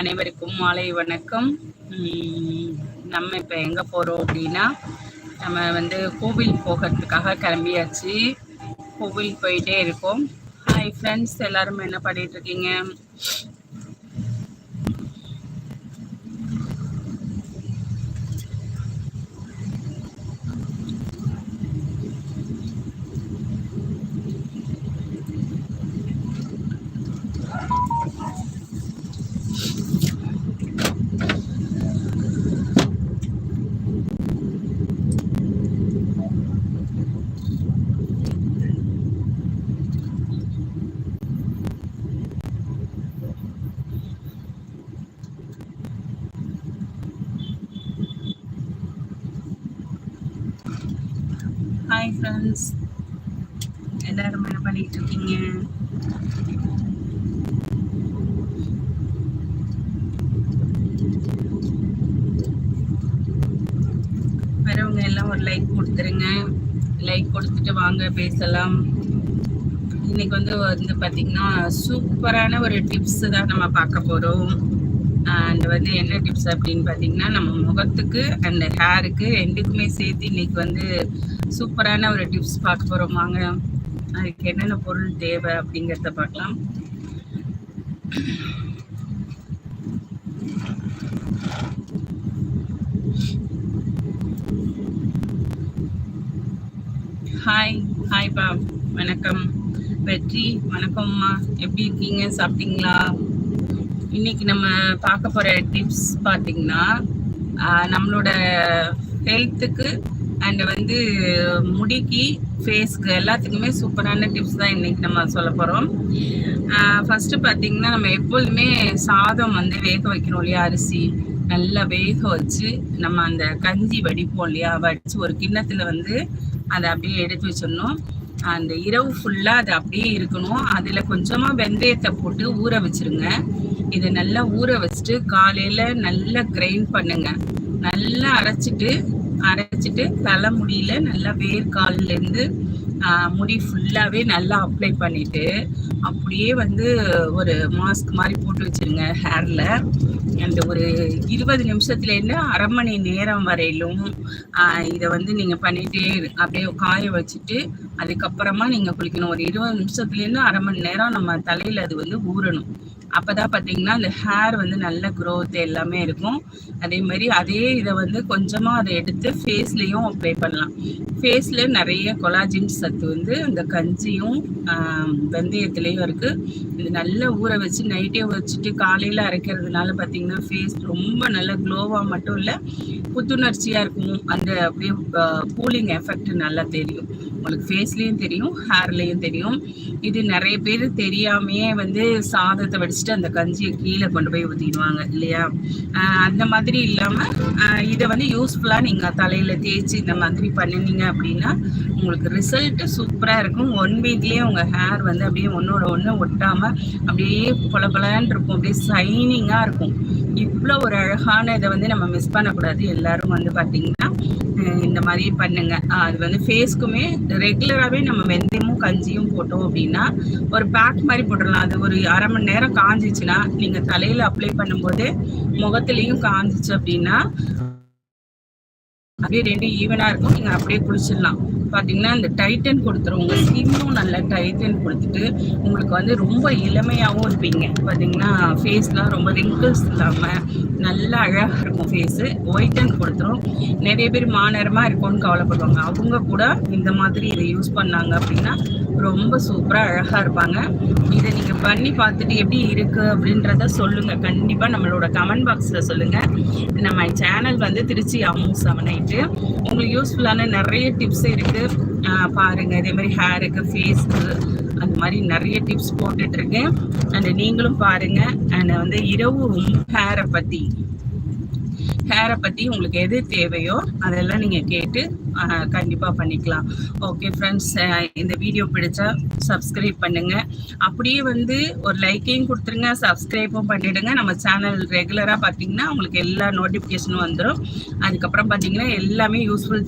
அனைவருக்கும் மாலை வணக்கம். நம்ம இப்போ எங்கே போகிறோம் அப்படின்னா நம்ம வந்து கோவில் போகிறதுக்காக கிளம்பியாச்சு. கோவில் போயிட்டே இருக்கோம். ஹாய் ஃப்ரெண்ட்ஸ் எல்லாரும் என்ன பண்ணிட்டு ஹாய் ஃப்ரெண்ட்ஸ் எல்லாரும் என்ன பண்ணிட்டு இருக்கீங்க வரவங்க எல்லாம் ஒரு லைக் கொடுத்துருங்க. லைக் கொடுத்துட்டு வாங்க பேசலாம். இன்னைக்கு வந்து வந்து பார்த்தீங்கன்னா சூப்பரான ஒரு டிப்ஸ் தான் நம்ம பார்க்க போகிறோம் அண்ட் வந்து என்ன டிப்ஸ் அப்படின்னு பார்த்தீங்கன்னா நம்ம முகத்துக்கு அண்ட் ஹேருக்கு ரெண்டுக்குமே சேர்த்து இன்னைக்கு வந்து சூப்பரான ஒரு டிப்ஸ் பார்க்க போகிறோம் வாங்க அதுக்கு என்னென்ன பொருள் தேவை அப்படிங்கிறத பார்க்கலாம். ஹாய் ஹாய் பா வணக்கம். வெற்றி வணக்கம்மா எப்படி இருக்கீங்க? சாப்பிட்டீங்களா? இன்னைக்கு நம்ம பார்க்க போகிற டிப்ஸ் பார்த்தீங்கன்னா நம்மளோட ஹெல்த்துக்கு அண்ட் வந்து முடிக்கு ஃபேஸ்க்கு எல்லாத்துக்குமே சூப்பரான டிப்ஸ் தான் இன்னைக்கு நம்ம சொல்ல போகிறோம் ஃபஸ்ட்டு பார்த்தீங்கன்னா நம்ம எப்பொழுதுமே சாதம் வந்து வேக வைக்கணும் இல்லையா? அரிசி நல்லா வேக வச்சு நம்ம அந்த கஞ்சி வடிப்போம் இல்லையா? வடித்து ஒரு கிண்ணத்தில் வந்து அதை அப்படியே எடுத்து வச்சிடணும். அந்த இரவு ஃபுல்லாக அது அப்படியே இருக்கணும். அதில் கொஞ்சமாக வெந்தயத்தை போட்டு ஊற வச்சிருங்க. இதை நல்லா ஊற வச்சுட்டு காலையில் நல்லா கிரைண்ட் பண்ணுங்க. நல்லா அரைச்சிட்டு அரைச்சிட்டு தலைமுடியில் நல்லா வேர்க்கால்லேருந்து முடி ஃபுல்லாகவே நல்லா அப்ளை பண்ணிவிட்டு அப்படியே வந்து ஒரு மாஸ்க் மாதிரி போட்டு வச்சுருங்க ஹேரில் அந்த ஒரு இருபது நிமிஷத்துலேருந்து அரை மணி நேரம் வரையிலும் இதை வந்து நீங்கள் பண்ணிகிட்டே அப்படியே காய வச்சுட்டு அதுக்கப்புறமா நீங்கள் குளிக்கணும். ஒரு இருபது நிமிஷத்துலேருந்து அரை மணி நேரம் நம்ம தலையில் அது வந்து ஊறணும். அப்போதான் பார்த்தீங்கன்னா அந்த ஹேர் வந்து நல்ல க்ரோத் எல்லாமே இருக்கும். அதே மாதிரி அதே இதை வந்து கொஞ்சமாக அதை எடுத்து ஃபேஸ்லேயும் அப்ளை பண்ணலாம். ஃபேஸில் நிறைய கொலாஜின் சத்து வந்து அந்த கஞ்சியும் வெந்தயத்துலேயும் இருக்குது இது நல்லா ஊற வச்சு நைட்டே வச்சுட்டு காலையில் அரைக்கிறதுனால பார்த்தீங்கன்னா ஃபேஸ் ரொம்ப நல்ல க்ளோவாக மட்டும் இல்லை புத்துணர்ச்சியாக இருக்கும் அந்த அப்படியே கூலிங் எஃபெக்ட் நல்லா தெரியும். உங்களுக்கு ஃபேஸ்லேயும் தெரியும் ஹேர்லேயும் தெரியும். இது நிறைய பேர் தெரியாமையே வந்து சாதத்தை வடிச்சுட்டு அந்த கஞ்சியை கீழே கொண்டு போய் ஊற்றிடுவாங்க இல்லையா? அந்த மாதிரி இல்லாமல் இதை வந்து யூஸ்ஃபுல்லாக நீங்கள் தலையில் தேய்ச்சி இந்த மாதிரி பண்ணினீங்க அப்படின்னா உங்களுக்கு ரிசல்ட்டு சூப்பராக இருக்கும். ஒன் வீக்லேயே உங்கள் ஹேர் வந்து அப்படியே ஒன்றோட ஒன்று ஒட்டாமல் அப்படியே பொல பலன்னு இருக்கும். அப்படியே சைனிங்காக இருக்கும். இவ்வளோ ஒரு அழகான இதை வந்து நம்ம மிஸ் பண்ணக்கூடாது. எல்லாரும் வந்து பார்த்தீங்கன்னா இந்த மாதிரி பண்ணுங்க. அது வந்து ஃபேஸ்க்குமே ரெகுலராகவே நம்ம வெந்தயமும் கஞ்சியும் போட்டோம் அப்படின்னா ஒரு பேக் மாதிரி போட்டுடலாம். அது ஒரு அரை மணி நேரம் காஞ்சிச்சுன்னா நீங்கள் தலையில் அப்ளை பண்ணும்போது முகத்துலேயும் காஞ்சிச்சு அப்படின்னா அப்படியே ரெண்டு ஈவனாக இருக்கும். நீங்கள் அப்படியே குளிச்சிடலாம். பார்த்தீங்கன்னா இந்த டைட்டன் கொடுத்துரும் உங்கள் ஸ்கின்னும் நல்ல டைட்டன் கொடுத்துட்டு உங்களுக்கு வந்து ரொம்ப இளமையாகவும் இருப்பீங்க. பார்த்தீங்கன்னா ஃபேஸ்லாம் ரொம்ப ரிங்கிள்ஸ் இல்லாமல் நல்லா அழகாக இருக்கும் ஃபேஸு ஒயிட்டன் கொடுத்துரும். நிறைய பேர் மாநேரமாக இருக்கும்னு கவலைப்படுவாங்க. அவங்க கூட இந்த மாதிரி இதை யூஸ் பண்ணாங்க அப்படின்னா ரொம்ப சூப்பராக அழகாக இருப்பாங்க. இதை நீங்கள் பண்ணி பார்த்துட்டு எப்படி இருக்குது அப்படின்றத சொல்லுங்கள் கண்டிப்பாக நம்மளோட கமெண்ட் பாக்ஸில் சொல்லுங்கள் நம்ம சேனல் வந்து திருச்சி அம்மு செவன் எயிட்டு உங்களுக்கு யூஸ்ஃபுல்லான நிறைய டிப்ஸ் இருக்குது பாருங்கள் இதே மாதிரி ஹேருக்கு ஃபேஸ்க்கு அந்த மாதிரி நிறைய டிப்ஸ் போட்டுட்ருக்கேன். அண்ட் நீங்களும் பாருங்கள் அண்ட் வந்து இரவு ஹேரை பற்றி ஹேரை பற்றி உங்களுக்கு எது தேவையோ அதெல்லாம் நீங்கள் கேட்டு கண்டிப்பாக பண்ணிக்கலாம். ஓகே ஃப்ரெண்ட்ஸ் இந்த வீடியோ பிடிச்சா சப்ஸ்கிரைப் பண்ணுங்கள் அப்படியே வந்து ஒரு லைக்கையும் கொடுத்துருங்க சப்ஸ்கிரைப்பும் பண்ணிவிடுங்க நம்ம சேனல் ரெகுலராக பார்த்தீங்கன்னா உங்களுக்கு எல்லா நோட்டிஃபிகேஷனும் வந்துடும் அதுக்கப்புறம் பார்த்தீங்கன்னா எல்லாமே யூஸ்ஃபுல்